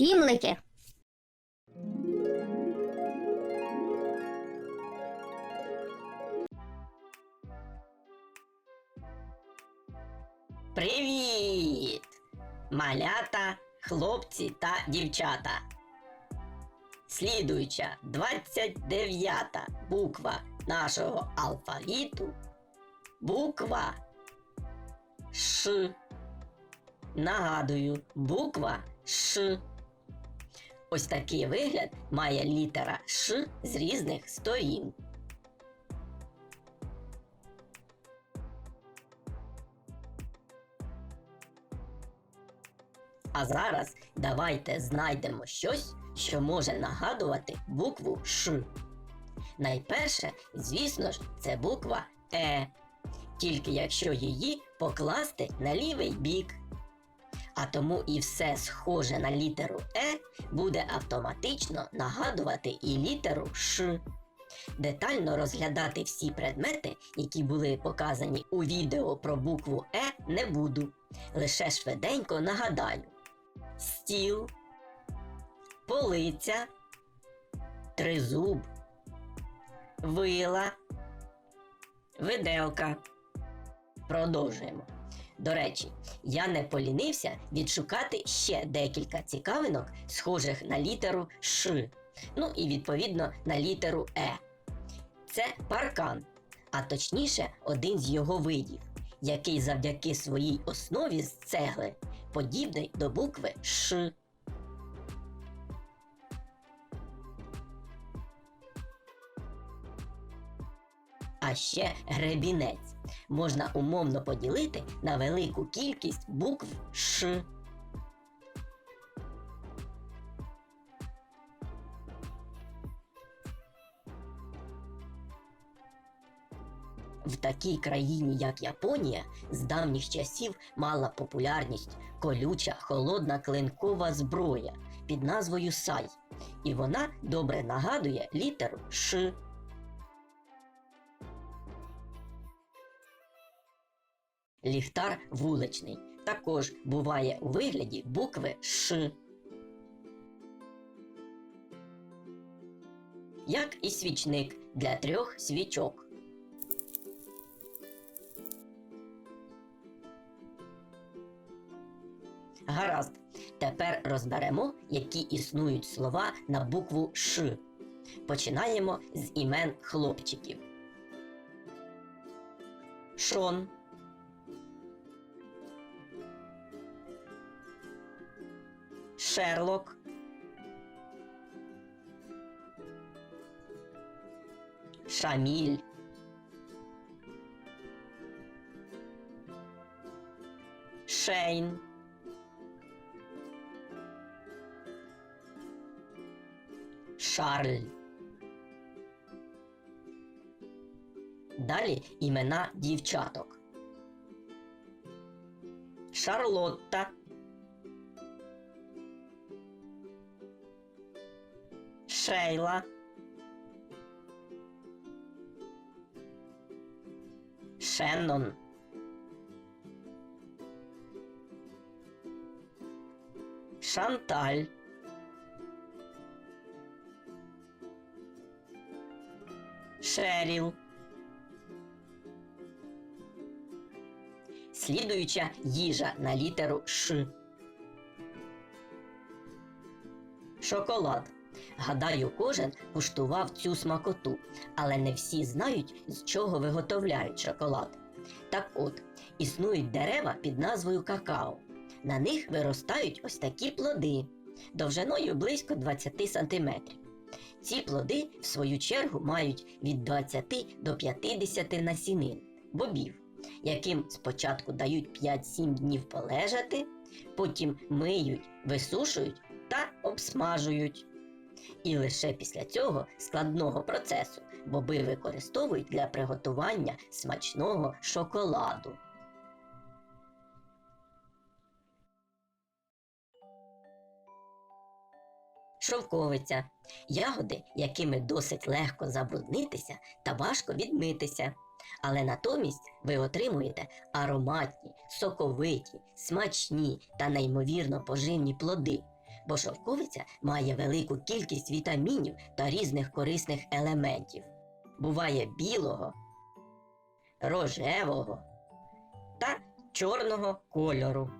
Сімлики. Привіт! Малята, хлопці та дівчата. Слідуюча 29 буква нашого алфавіту. Буква Ш. Нагадую, буква Ш. Ось такий вигляд має літера Ш з різних сторін. А зараз давайте знайдемо щось, що може нагадувати букву Ш. Найперше, звісно ж, це буква Е. Тільки якщо її покласти на лівий бік. А тому і все схоже на літеру Е буде автоматично нагадувати і літеру Ш. Детально розглядати всі предмети, які були показані у відео про букву Е, не буду. Лише швиденько нагадаю: стіл, полиця, тризуб, вила, виделка. Продовжуємо. До речі, я не полінився відшукати ще декілька цікавинок, схожих на літеру Ш, ну і відповідно на літеру Е. Це паркан, а точніше, один з його видів, який завдяки своїй основі з цегли подібний до букви Ш. А ще гребінець можна умовно поділити на велику кількість букв Ш. В такій країні, як Японія, з давніх часів мала популярність колюча холодна клинкова зброя під назвою Сай, і вона добре нагадує літеру Ш. Ліхтар вуличний також буває у вигляді букви Ш. Як і свічник для трьох свічок. Гаразд. Тепер розберемо, які існують слова на букву Ш. Починаємо з імен хлопчиків. Шон. Шерлок. Шаміль. Шейн. Шарль. Далі імена дівчаток. Шарлотта. Шейла. Шеннон. Шанталь. Шеріл. Слідуюча їжа на літеру Ш. Шоколад. Гадаю, кожен куштував цю смакоту, але не всі знають, з чого виготовляють шоколад. Так от, існують дерева під назвою какао. На них виростають ось такі плоди довжиною близько 20 см. Ці плоди, в свою чергу, мають від 20 до 50 насінин, бобів, яким спочатку дають 5-7 днів полежати, потім миють, висушують та обсмажують. І лише після цього складного процесу боби використовують для приготування смачного шоколаду. Шовковиця ягоди, якими досить легко забруднитися та важко відмитися. Але натомість ви отримуєте ароматні, соковиті, смачні та неймовірно поживні плоди, бо шовковиця має велику кількість вітамінів та різних корисних елементів. Буває білого, рожевого та чорного кольору.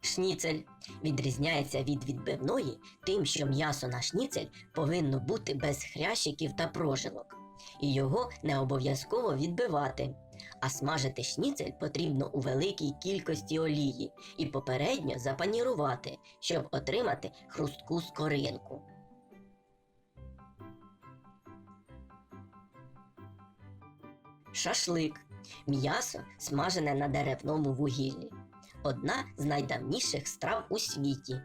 Шніцель відрізняється від відбивної тим, що м'ясо на шніцель повинно бути без хрящиків та прожилок, і його не обов'язково відбивати. А смажити шніцель потрібно у великій кількості олії і попередньо запанірувати, щоб отримати хрустку скоринку. Шашлик м'ясо смажене на деревному вугіллі. Одна з найдавніших страв у світі.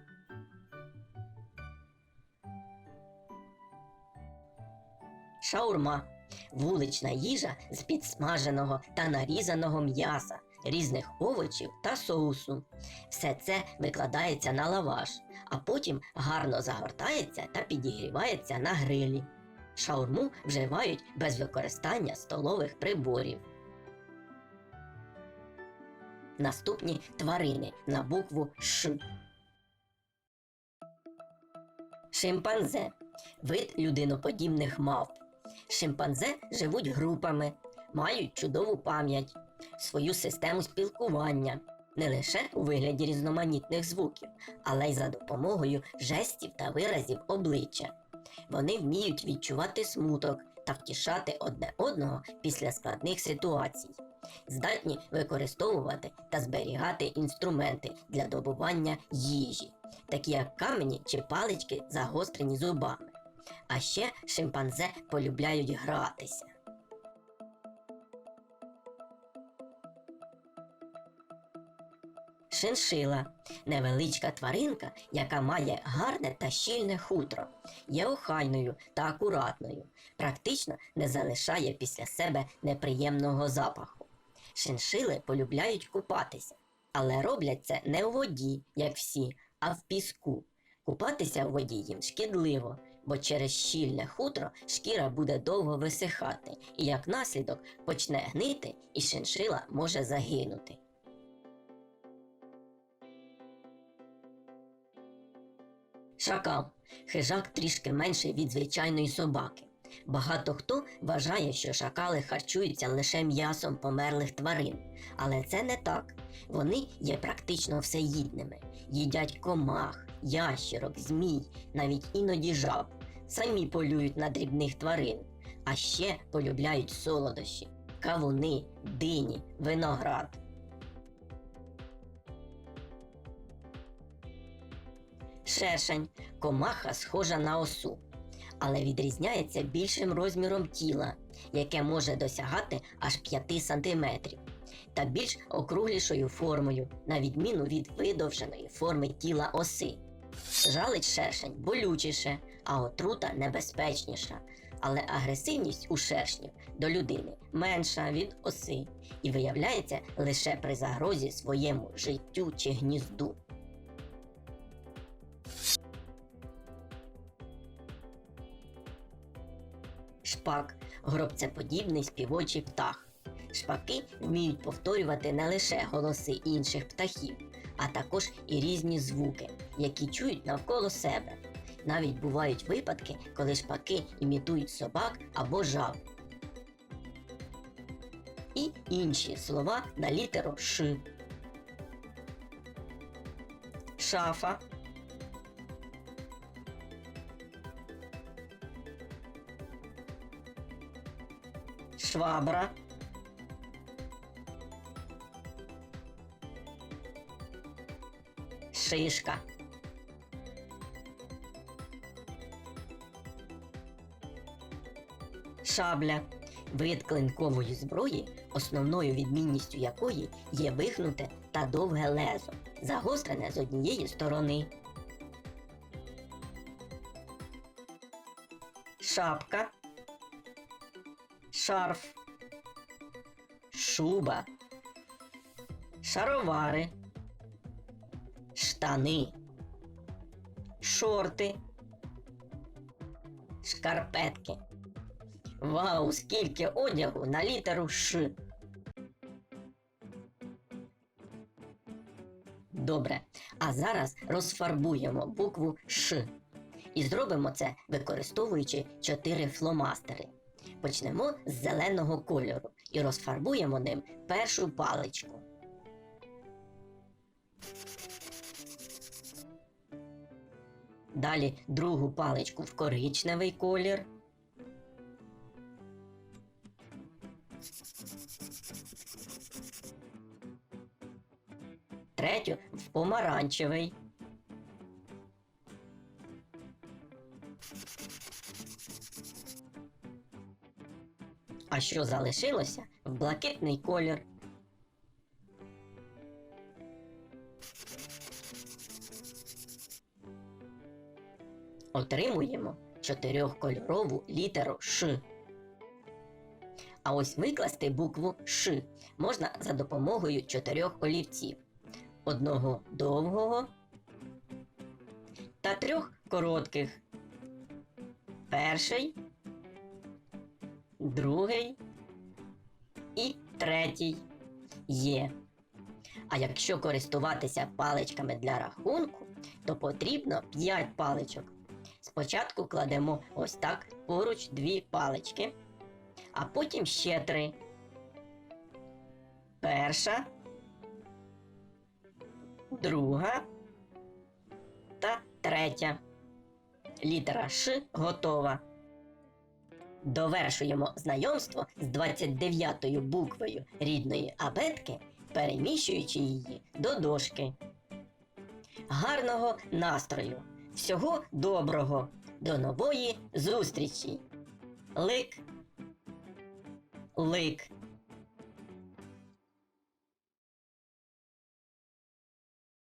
Шаурма вулична їжа з підсмаженого та нарізаного м'яса, різних овочів та соусу. Все це викладається на лаваш, а потім гарно загортається та підігрівається на грилі. Шаурму вживають без використання столових приборів. Наступні тварини на букву Ш. Шимпанзе вид людиноподібних мавп. Шимпанзе живуть групами, мають чудову пам'ять, свою систему спілкування не лише у вигляді різноманітних звуків, але й за допомогою жестів та виразів обличчя. Вони вміють відчувати смуток та втішати одне одного після складних ситуацій здатні використовувати та зберігати інструменти для добування їжі, такі як камені чи палички, загострені зубами. А ще шимпанзе полюбляють гратися. Шиншила невеличка тваринка, яка має гарне та щільне хутро, є охайною та акуратною, практично не залишає після себе неприємного запаху. Шиншили полюбляють купатися, але роблять це не у воді, як всі, а в піску. Купатися в воді їм шкідливо, бо через щільне хутро шкіра буде довго висихати, і як наслідок почне гнити, і шиншила може загинути. Шакал хижак трішки менший від звичайної собаки. Багато хто вважає, що шакали харчуються лише м'ясом померлих тварин, але це не так. Вони є практично всеїдними, їдять комах, ящерок, змій, навіть іноді жаб, самі полюють на дрібних тварин, а ще полюбляють солодощі, кавуни, дині, виноград. Шершень комаха схожа на осу але відрізняється більшим розміром тіла, яке може досягати аж 5 см, та більш округлішою формою, на відміну від видовженої форми тіла оси. Жалить шершень болючіше, а отрута небезпечніша, але агресивність у шершнів до людини менша від оси і виявляється лише при загрозі своєму життю чи гнізду. Шпак гробцеподібний співочий птах. Шпаки вміють повторювати не лише голоси інших птахів, а також і різні звуки, які чують навколо себе. Навіть бувають випадки, коли шпаки імітують собак або жаб. І інші слова на літеру Ш. Шафа. Швабра. Шишка. Шабля вид клинкової зброї, основною відмінністю якої є вигнуте та довге лезо, загострене з однієї сторони. Шапка. Шарф. Шуба. Шаровари. Штани. Шорти. Шкарпетки. Вау, скільки одягу на літеру Ш. Добре. А зараз розфарбуємо букву Ш. І зробимо це використовуючи чотири фломастери. Почнемо з зеленого кольору і розфарбуємо ним першу паличку. Далі другу паличку в коричневий колір. Третю в помаранчевий. А що залишилося в блакитний колір. Отримуємо чотирьохкольорову літеру Ш. А ось викласти букву Ш можна за допомогою чотирьох олівців: одного довгого та трьох коротких. Перший, другий і третій є. А якщо користуватися паличками для рахунку, то потрібно 5 паличок. Спочатку кладемо ось так поруч дві палички, а потім ще три. Перша, друга та третя. Літера Ш готова. Довершуємо знайомство з 29-ю буквою рідної абетки, переміщуючи її до дошки. Гарного настрою! Всього доброго! До нової зустрічі! Лик! Лик!